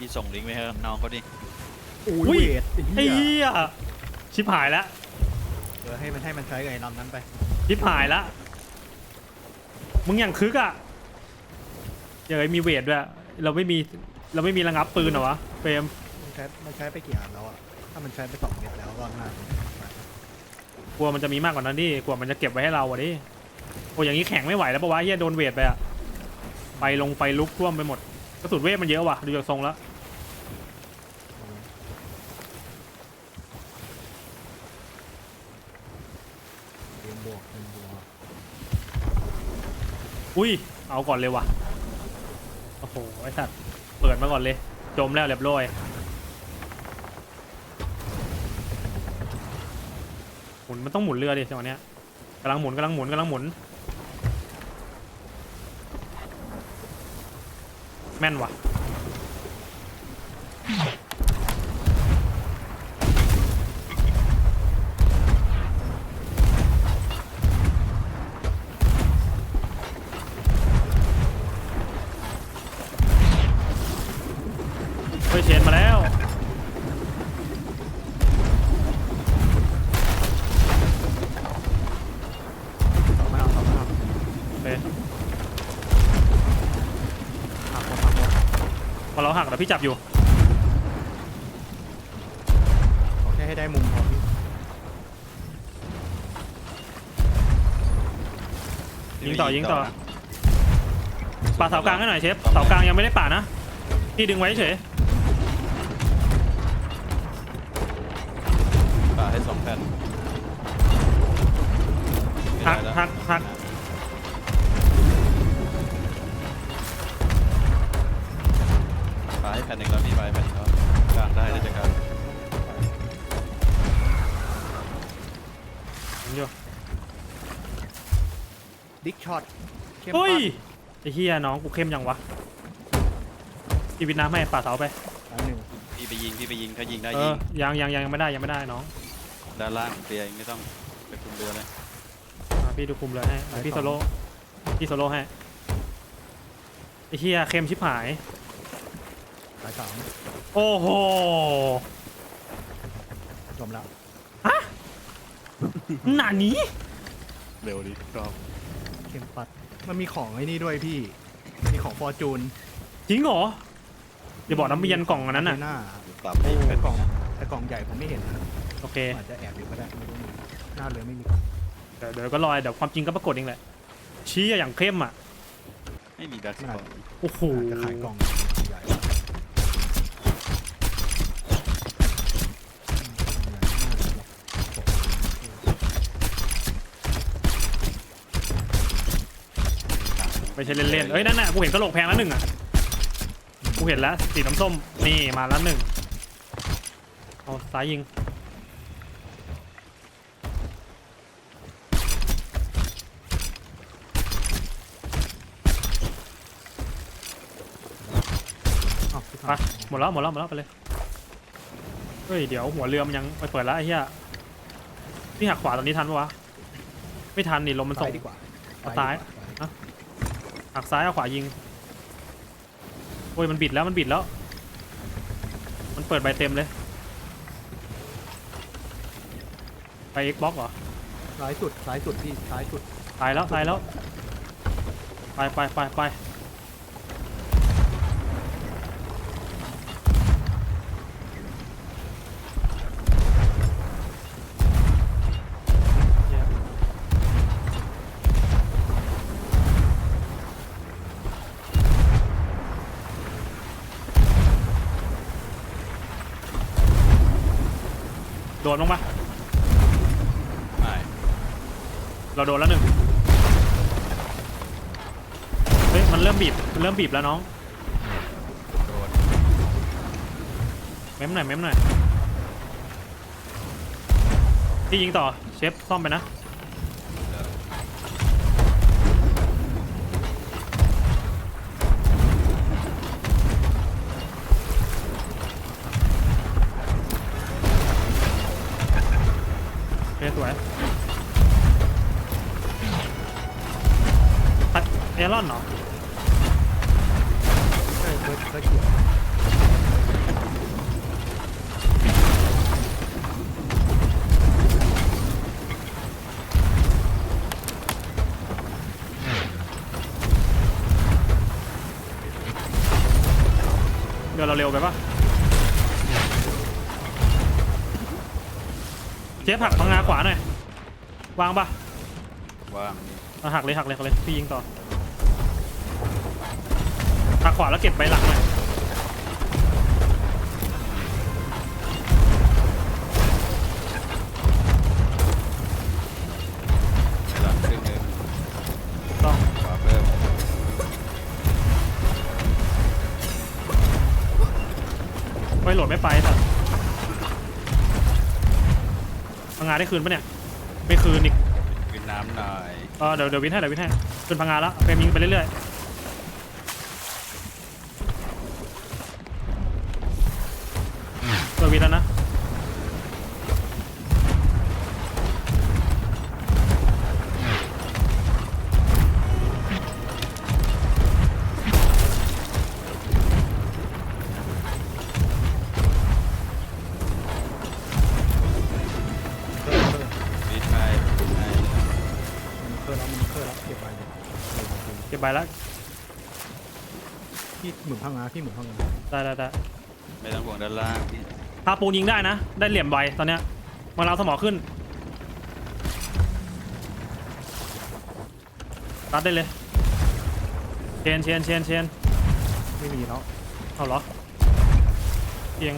พี่ส่งลิงก์ไปให้น้องเขาดิโอ้อุ้ยยเวทไอ้ไอ้เหี้ยเหี้ยชิบหายแล้วเออให้มันให้มันใช้กับไอ้ลำนั้นไป ชิบหายแล้วมึงอย่างคึกอะเดี๋ยวไอ้มีเวทด้วย เราไม่มีเราไม่มีระงับปืนเหรอวะเฟรมมันใช้มันใช้ไปกี่อันแล้วอะ ถ้ามันใช้ไปสองเม็ดแล้วก็น่าจะกลัวมันจะมีมากกว่านั้นดิกลัวมันจะเก็บไว้ให้เราอะดิโอ้อย่างนี้แข็งไม่ไหวแล้วปะวะเฮียโดนเวทไปอะไปลงไฟลุกท่วมไปหมดกระสุนเวทมันเยอะว่ะดูจากทรงแล้ว เรียนบวกเรียนบวก อุ้ย เอาก่อนเลยว่ะโอ้โห ไอ้สัตว์ เปิดมาก่อนเลย จมแล้วเรียบร้อยหมุนมันต้องหมุนเรือดิจังหวะเนี้ยกำลังหมุนกำลังหมุนกำลังหมุน แม่นว่ะ พอเราหักเดี๋ยวพี่จับอยู่ ขอแค่ให้ได้มุมพอพี่ยิงต่อยิงต่อป่าเสากลางให้หน่อยเชฟเสากลางยังไม่ได้ป่านะพี่ดึงไว้เฉยป่าให้สองแผ่นไม่หักได้แล้วหักหัก ผ่นหนึ่งแล้วพี่ป่าให้แผ่นหนึ่งแล้วกลางได้ได้จากกลางยิงอยู่ดิกช็อตเข้มเฮ้ยปัดไอ้เฮียน้องกูเข้มยังวะชีวิตน้ำให้ป่าเสาไปอันหนึ่งพี่ไปยิงพี่ไปยิงถ้ายิงได้เอยิองยังยังยังไม่ได้ยังไม่ได้น้องด้านล่างเคลียร์ไม่ต้องไปคุมเรือเลยอะพี่ดูคุมเลยให้อะพี่โซโล่พี่โซโล่ให้ไอ้เฮียเข้มชิบหาย สายสามโอ้โห จมแล้วหนานี้ เร็วดิชอบเข้มปัด มันมีของไอ้นี่ด้วยพี่ มีของฟอร์จูนจริงเหรออย่าบอกน้ำเย็นกล่องอันนั้นน่ะ หน้าปรับโอ้แต่กล่องแต่กล่องใหญ่ผมไม่เห็นนะโอเค อาจจะแอบอยู่ก็ได้ไม่รู้มีหน้าเรือไม่มีกล่องเดี๋ยวเดี๋ยวก็รอเดี๋ยวความจริงก็ปรากฏเองแหละ ชี้อะอย่างเข้มอะ ไม่มีแบ็คสปอร์ตโอ้โหอาจจะขายกล่องใหญ่ ไม่ใช่เล่นๆเอ้ยนั่นน่ะกูเห็นกระโหลกแพงแล้วหนึ่งอะกูเห็นแล้วสีน้ำส้มนี่มาแล้วหนึ่งเอาซ้ายยิงอ้าวไปหมดแล้วหมดแล้วหมดแล้วไปเลย เฮ้ยเดี๋ยวหัวเรือมันยังไปเปิดแล้วไอ้เหี้ยพี่หักขวาตอนนี้ทันปะวะ ไม่ทันนี่ลมมันส่ซ้างยดีกว่าเอาซ้ายดีกว่ หักซ้ายเอาขวายิง โอ้ยมันบิดแล้วมันบิดแล้ว มันเปิดใบเต็มเลย ไป Xbox เหรอ ซ้ายสุดซ้ายสุดพี่ซ้ายสุด ตายแล้วตายแล้ว ไปไปไปไป เราโดนแล้วหนึ่งเฮ้ยมันเริ่มบีบมันเริ่มบีบแล้วน้องโดนเม้มหน่อยเม้มหน่อยพี่ยิงต่อเชฟซ่อมไปนะ เจ๊ผลักพังงาขวาหน่อยวางปะว่างเอาหักเลยหักเลยหักเลยพี่ยิงต่อหักขวาแล้วเก็บไปหลังหน่อย ได้คืนปะเนี่ย ไม่คืนอีกกินน้ำหน่อยเออเดี๋ยวเดี๋ยววินให้เดี๋ยววินให้คืนพังงาแล้วเฟรมยิงไปเรื่อยๆเออวินแล้วนะ แล้วพี่หมุนพังงาพี่หมุนพังงาได้ได้ได้ไม่ต้องห่วงด้านล่างพี่พาปูนยิงได้นะ ได้เหลี่ยมใบตอนเนี้ยมาเราสมอขึ้นตัดได้เลย เชนเชนเชนเชนไม่มีแล้วเอาเหรอเพียง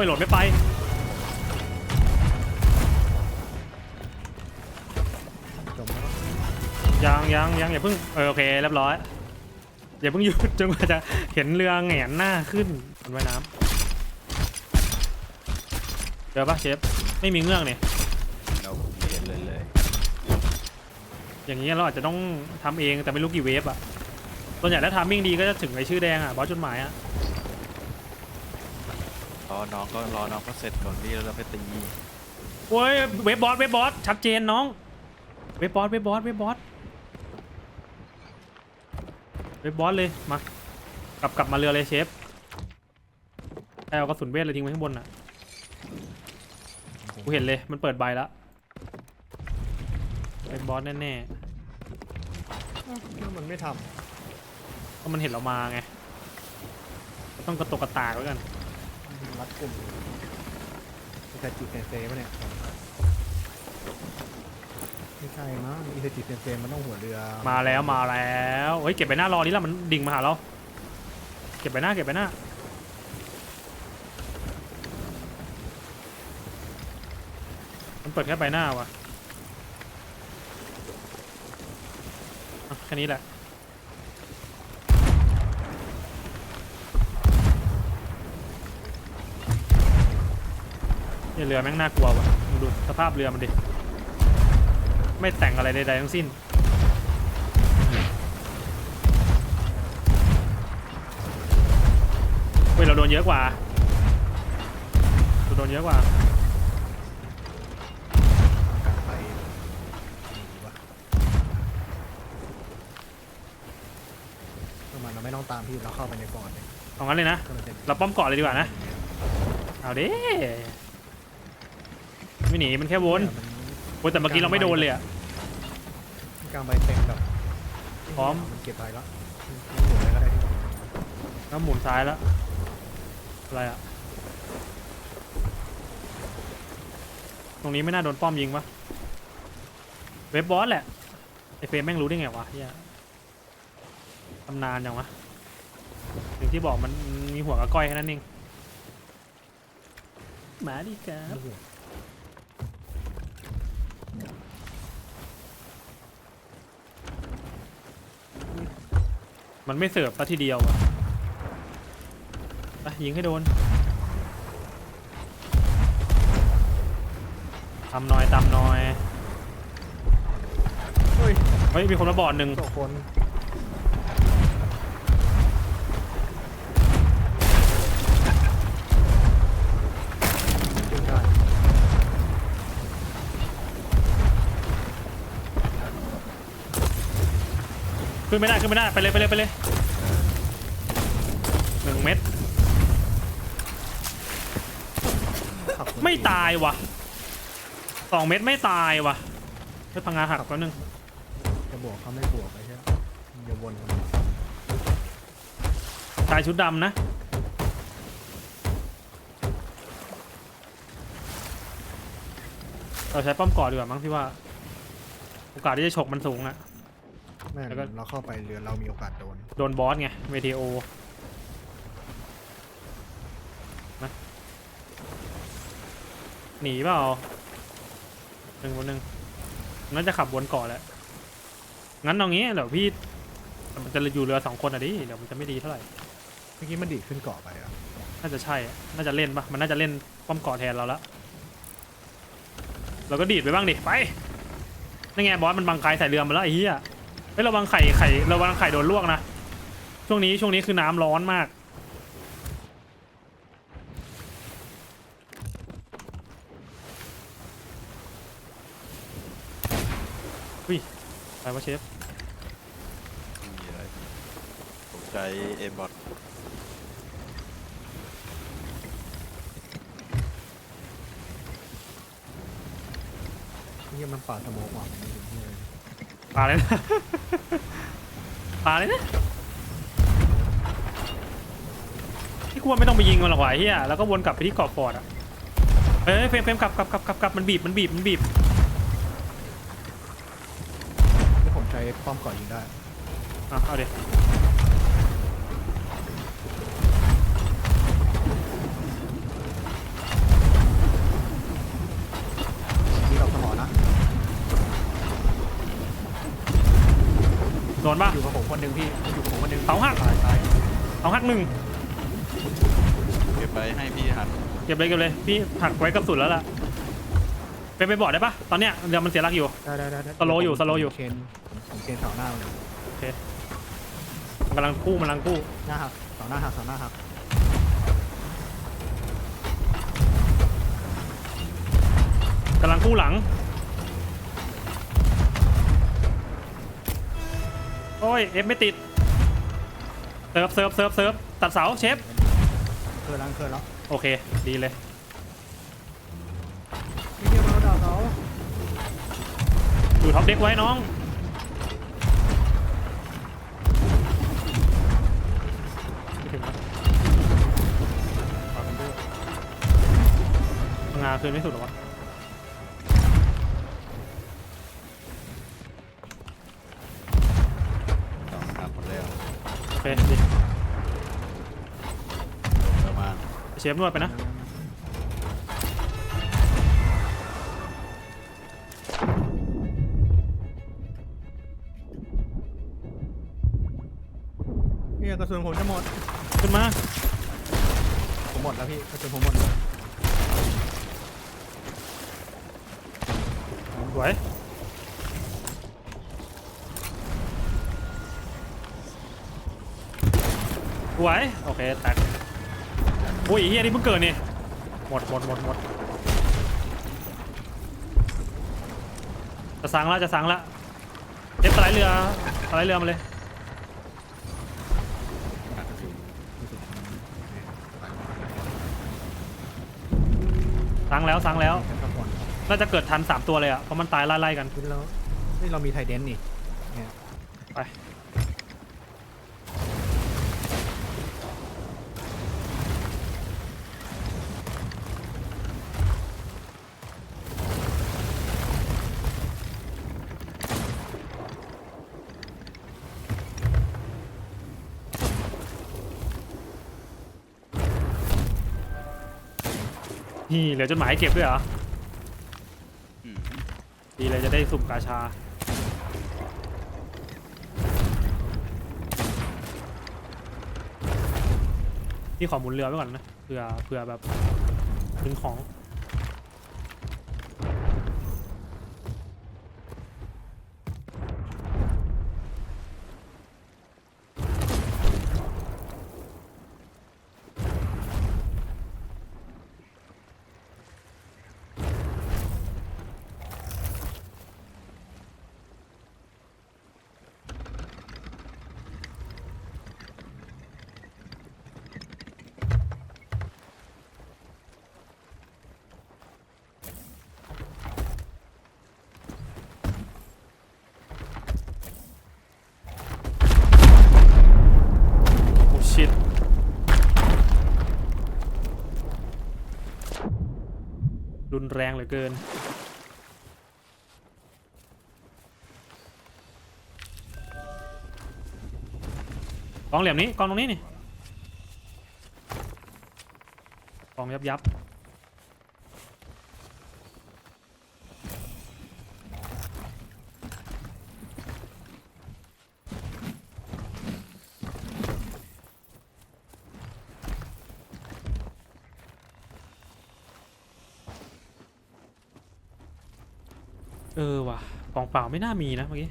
อ้ยโหลดไม่ไปจมแล้วยังยังยังอย่าเพิ่งเออโอเคเรียบร้อย อย่าเพิ่งหยุดจนกว่าจะเห็นเรือแหงนหน้าขึ้นบนว่ายน้ำเจอปะเชฟไม่มีเงือกเนี่ยเราไม่เห็นเลยเลยอย่างนี้เราอาจจะต้องทำเองแต่ไม่รู้กี่เวฟอะส่วนใหญ่ถ้าทามมิ่งดีก็จะถึงไอชื่อแดงอะบอสจดหมายอะ รอน้องก็รอน้องก็เสร็จก่อนพี่แล้วเราไปตีโอ้ยเวฟบอสเวฟบอสชัดเจนน้อง เวฟบอสเวฟบอสเวฟบอสเวฟบอสเลยมากลับกลับมาเรือเลยเชฟเอากระสุนเวทเลยทิ้งไว้ข้างบนอะกูเห็นเลยมันเปิดใบแล้วเวฟบอสแน่แล้วมันไม่ทๆเพราะมันเห็นเรามาไงก็ต้องกระตกกระตากไว้กันำ รัดกลุ่มอิซาจิเซนเซปะเนี่ยไม่ใช่มั้งอิซาจิเซนเซมันต้องหัวเรือมาแล้วมาแล้วเฮ้ยเก็บไปหน้ารอนี่ละมันดิ่งมาหาเราเก็บไปหน้าเก็บไปหน้ามันเปิดแค่ใบหน้าวะอะแค่นี้แหละ เนี่ยเรือแม่งน่ากลัววะมึงดูสภาพเรือมันดิ ไม่แต่งอะไรใดๆทั้งสิ้น เฮ้ยเราโดนเยอะกว่าเราโดนเยอะกว่าการไปวะประมาณเราไม่ต้องตามพี่เราเข้าไปในก่อนเลยเอางั้นเลยนะ ก็มันเป็นเราป้อมเกาะเลยดีกว่านะ เอาดิ ไม่หนีมันแค่วนมันโอ้ยแต่เมื่อกี้เราไม่โดนเลยอะกลางใบเต็มแบบพร้อมมันเก็บไปแล้วมันหมุนอะไรก็ได้ที่แล้วหมุนซ้ายแล้วอะไรอะตรงนี้ไม่น่าโดนป้อมยิงปะเว็บบอสแหละไอเฟรมแม่งรู้ได้ไงวะเฮียตำนานจังวะอย่างที่บอกมันมีหัวกับก้อยแค่นั้นเองหมาดีครับ มันไม่เสิร์ฟซะทีเดียวอะไปยิงให้โดนตำหน่อยตำหน่อย เฮ้ย เฮ้ย มีคนมาบอดหนึ่ง สองคน ขึ้นไม่ได้ขึ้นไม่ได้ไปเลยไปเลยไปเลยหนึ่งเม็ดขับไม่ตายว่ะสองเม็ดไม่ตายว่ะเฮ้ยพังงาหักแป๊บนึงจะบวกเขาไม่บวกไปใช่ไหมอย่าวนกันชายชุดดำนะเราใช้ป้อมก่อดีกว่ามั้งพี่ว่า โอกาสที่จะฉกมันสูงอะไม่แล้วก็ เราเข้าไปเรือเรามีโอกาสโดนโดนบอสไงเวทีโอนะหนีเปล่าหนึ่งคนหนึ่งน่าจะขับวนเกาะแหละงั้นเอางี้เดี๋ยวพี่มันจะอยู่เรือสองคนอะดิเดี๋ยวมันจะไม่ดีเท่าไหร่เมื่อกี้มันดีดขึ้นเกาะไปอะน่าจะใช่อะน่าจะเล่นปะมันน่าจะเล่นป้อมเกาะแทนเราละเราก็ดีดไปบ้างดิไปนี่ไงบอสมันบังไข่ใส่เรือมาแล้วไอ้เหี้ย เฮ้ยระวังไข่ไข่ระวังไข่โดนลวกนะ ช่วงนี้ช่วงนี้คือน้ำร้อนมาก อุ้ยไปวะเชฟไม่มีอะไรผมใช้เอ็มบอทนี่มันป่าสโมกว่ะ ปลาเลยนะ ปลาเลยนะที่ควรไม่ต้องไปยิงมันหรอกวะไอ้เฮียแล้วก็วนกลับไปที่เกาะฟอร์ดอะเอ้ยเฟรมเฟรมกลับกลับกลับกลับกลับมันบีบมันบีบมันบีบนี่ผมใช้ป้อมเกาะยิงได้อะเอาเดี๋ยว นี่เราสมอนะ โดนป่ะ อยู่กับผมคนหนึ่งพี่อยู่กับผมคนหนึ่ง เสาหัก ตายตาย เอาหั กหนึ่งเก็บไปให้พี่หันเก็บเลยเก็บเลยพี่หักไว้กับสุดแล้วล่ะเป็นไปบอร์ดได้ปะตอนเนี้ยเดี๋ยวมันเสียหลักอยู่ได้ได้ได้ได้สโลว์อยู่สโลว์อยู่ผมเคนผมเคนเสาหน้าเลยมันกำลังกู้มันกำลังกู้หน้าหักเสาหน้าหักเสาหน้าหักกำลังกู้หลัง โอ้ยเอฟไม่ติด เซิร์ฟเซิร์ฟเซิร์ฟเซิร์ฟตัดเสาเชฟเคยล้างเคยแล้วโอเค ดีเลยไม่เกี่ยวกับเราด่าเขาอยู่ท็อปเด็กไว้น้อง ไม่ถึงครับขอเป็นด้วยพังงาคืนไม่สุดหรอวะ เชฟนวดไปนะเนี่ยกระสุนผมจะหมด ขึ้นมาผมหมดแล้วพี่กระสุนผมหมดแล้วสวยสวยโอเคแตก โอ้ยไอ้เฮียนี่เพิ่งเกิดนี่หมดหมดหมดหมดจะสังละจะสังละเอฟสไลด์เรือสไลด์เรือมาเลยกระสุนกระสุนสังแล้วสังแล้วแค่ข้างบนน่าจะเกิดทันสามตัวเลยอะเพราะมันตายไล่ๆกัน ขึ้นแล้วนี่เรามีไทเดนนี่เนี่ยไป นี่เหลือจดหมายให้เก็บด้วยเหรออืมดีเลยจะได้สุ่มกาชา พี่ขอหมุนเรือไว้ก่อนนะเผื่อเผื่อแบบดึงของ รุนแรงเหลือเกิน กองเหลี่ยมนี้ กองตรงนี้นี่ กองยับยับเออว่ะกองเปล่า ไม่น่ามีนะเมื่อกี้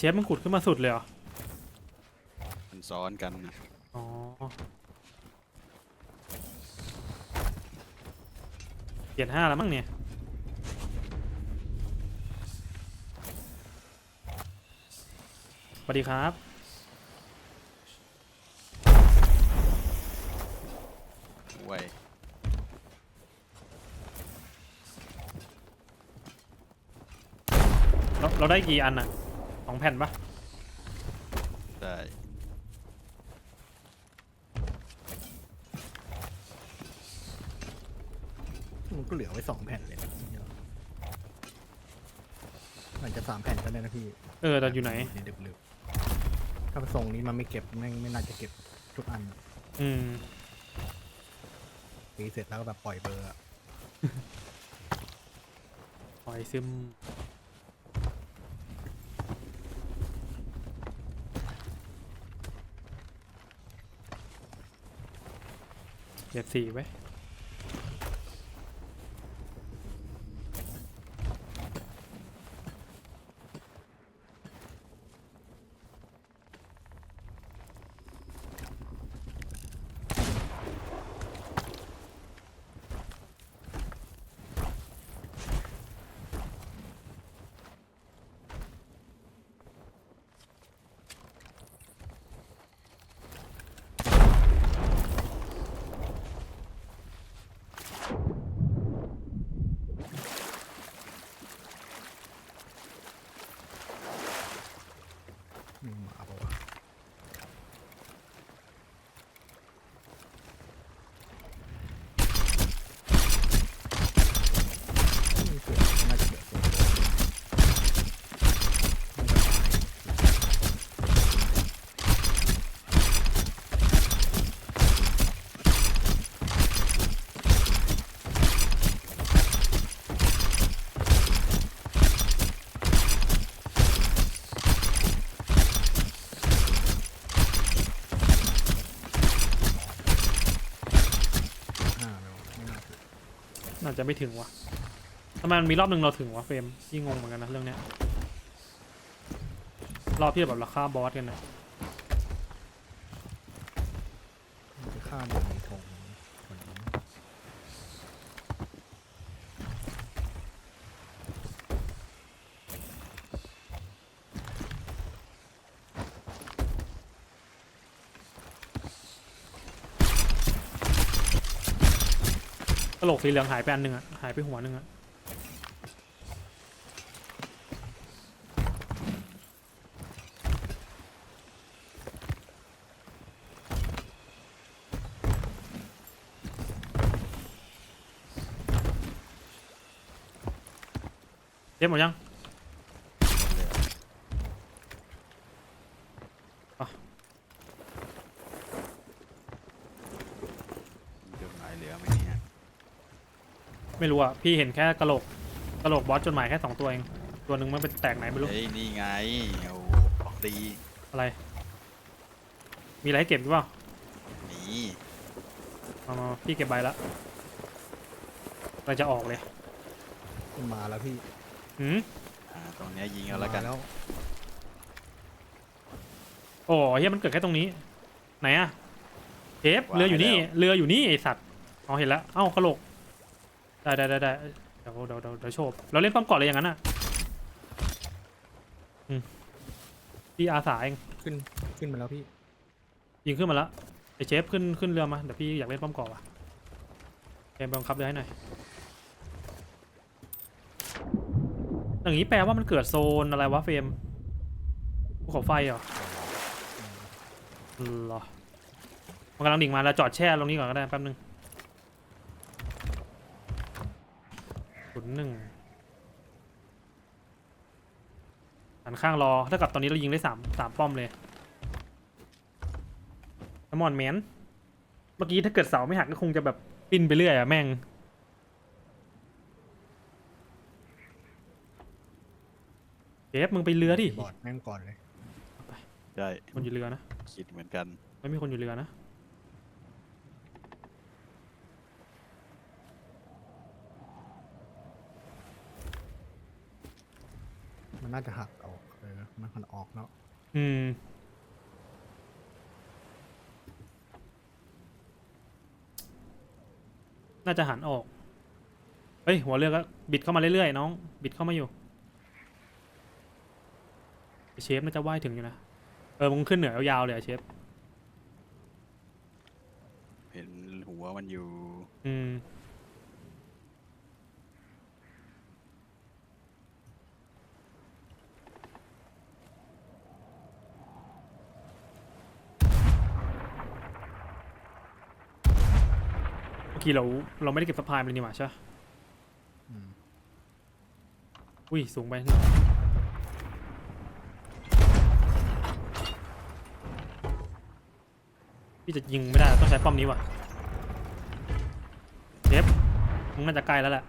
เชฟมันขุดขึ้นมาสุดเลยเหรอ มันซ้อนกันนะอ๋อเกียรห้าแล้วมั้งเนี่ย วัสดีครับ ไว้ยเราเราได้กี่อันอะสองแผ่นปะได้มันก็เหลือไว้สองแผ่นเลยนะมันจะสามแผ่นก็ได้นะพี่เออแต่อยู่ไหนดึกๆ ถ้าทรงนี้มันไม่เก็บไม่ไม่น่าจะเก็บทุกอันอืม ตีเสร็จแล้วก็แบบปล่อยเบอร์อะปล่อยซึมเก็บสี่ไว้อืมเอาปะวะอืมเสือน่าจะเสือตัวเดียวน่าจะตาย ห้าไม่วะไม่น่าถึง อาจจะไม่ถึงวะทำไมมันมีรอบหนึ่งเราถึงวะเฟรมยิ่งงงเหมือนกันนะเรื่องเนี้ย รอบที่แบบเราฆ่าบอสกันนะมันจะข้ามบนธงคนนี้ กระ โหลกสีเหลืองหายไปอันหนึ่งอะหายไปหัวหนึ่งอะเรียบหมดยัง หมดเลยอะ อะ มีจดหมายเหลือไหมเนี่ย ไม่รู้อะพี่เห็นแค่กระโหลกกระโหลกบอสจดหมายแค่สองตัวเอง ตัวหนึ่งมันเป็นแตกไหนไม่รู้ เฮ้ยนี่ไงโอ้ของดีอะไร มีอะไรให้เก็บหรือเปล่านี่มามาพี่เก็บใบละเราจะออกเลยมันมาแล้วพี่หืมอ่าตรงเนี้ยยิงเอาแล้วกัน มาแล้วโอ้เฮียมันเกิดแค่ตรงนี้ ไหนอะเทปเรืออยู่นี่เรืออยู่นี่ไอสัตว์ อ๋อเห็นแล้ว เอ้ากระโหลก ได้ได้ได้ได้เดี๋ยวเดี๋ยวเดี๋ยวเดี๋ยวโชว์เราเล่นป้อมเกาะเลยอย่างนั้นอะอืมพี่อาสาเองขึ้นขึ้นมาแล้วพี่ยิงขึ้นมาแล้วไอเชฟขึ้นขึ้นเรือมาเดี๋ยวพี่อยากเล่นป้อมเกาะว่ะเกมบังคับเรือให้หน่อยอย่างนี้แปลว่ามันเกิดโซนอะไรวะเฟรมภูเขาไฟเหรอเหรอมันกำลังดิ่งมาแล้วจอดแช่ตรงนี้ก่อนก็ได้แป๊บนึงศูนย์ หนึ่งหันข้างรอถ้ากับตอนนี้เรายิงได้สามสามป้อมเลยน้ำมอนแมนเมื่อกี้ถ้าเกิดเสาไม่หักก็คงจะแบบปิ้นไปเรื่อยอะแม่งเจฟมึงไปเรือดิบอดแม่งก่อนเลยใช่คนอยู่เรือนะ คิดเหมือนกัน ไม่มีคนอยู่เรือนะ มันน่าจะหักออกเออมันหันออกแล้วอืม น่าจะหันออก เฮ้ย หัวเรือก็บิดเข้ามาเรื่อยๆน้อง บิดเข้ามาอยู่ไอ้เชฟน่าจะว่ายถึงอยู่นะ เออมึงขึ้นเหนือยาวๆเลยอะเชฟ เห็นหัวมันอยู่ อืม เมื่อกี้เราเราไม่ได้เก็บสะพายมันนี่หว่าใช่ปะอืมอุ้ยสูงไปหน่อยพี่จะยิงไม่ได้ต้องใช้ป้อมนี้ว่ะเจฟมึงน่าจะใกล้แล้วแหละ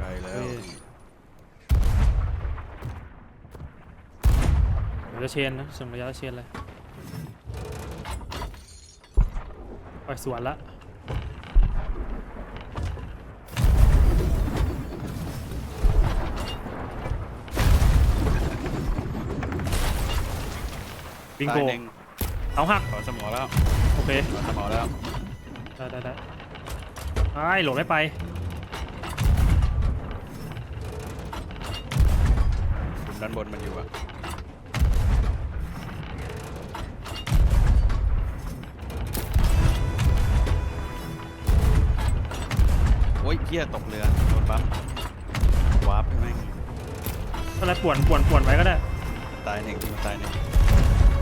ไกลแล้วเอ้ยเดี๋ยวจะเชนนะส่งระยะเชนเลยไปสวนละ บิงโกตายหนึ่งเอาหักขอสมอแล้วโอเคขอสมอแล้วได้ได้ได้ไอ้ายโหลดไม่ไปคุมด้านบนมันอยู่อะโอ้ยเหี้ยตกเรือโดนปั๊มวาร์ปแม่งอะไรป่วนป่วนป่วนไว้ก็ได้ตายหนึ่งมันตายหนึ่ง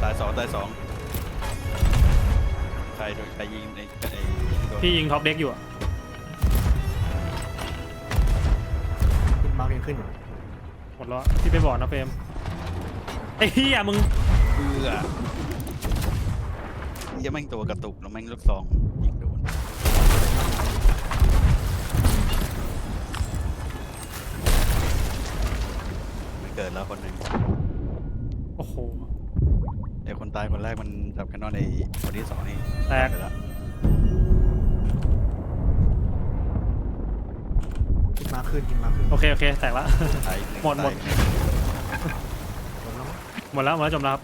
ตายสองตายสองใครโดนใครยิงไอ้ไอ้โดนพี่ยิงท็อปเด็กอยู่อะขึ้นมาร์กยังขึ้นอยู่หมดแล้วอะพี่ไปบอกนะเฟรมไอ้เหี้ยมึงเบื่อเหี้ยแม่งตัวกระตุกแล้วแม่งลูกซองยิงโดนมันเกิดแล้วคนหนึ่งโอ้โห ไอ้คนตายคนแรกมันจับแคนนอนไอ้คนที่สองนี่แตก ไปแล้วขึ้นมาขึ้นขึ้นมาขึ้นโอเคโอเคแตกละ ตายอีกหนึ่งหมดหมด ตายอีกนึ่งโดนแล้วมั้งหมดแล้วหมดแล้วจบแล้วครับ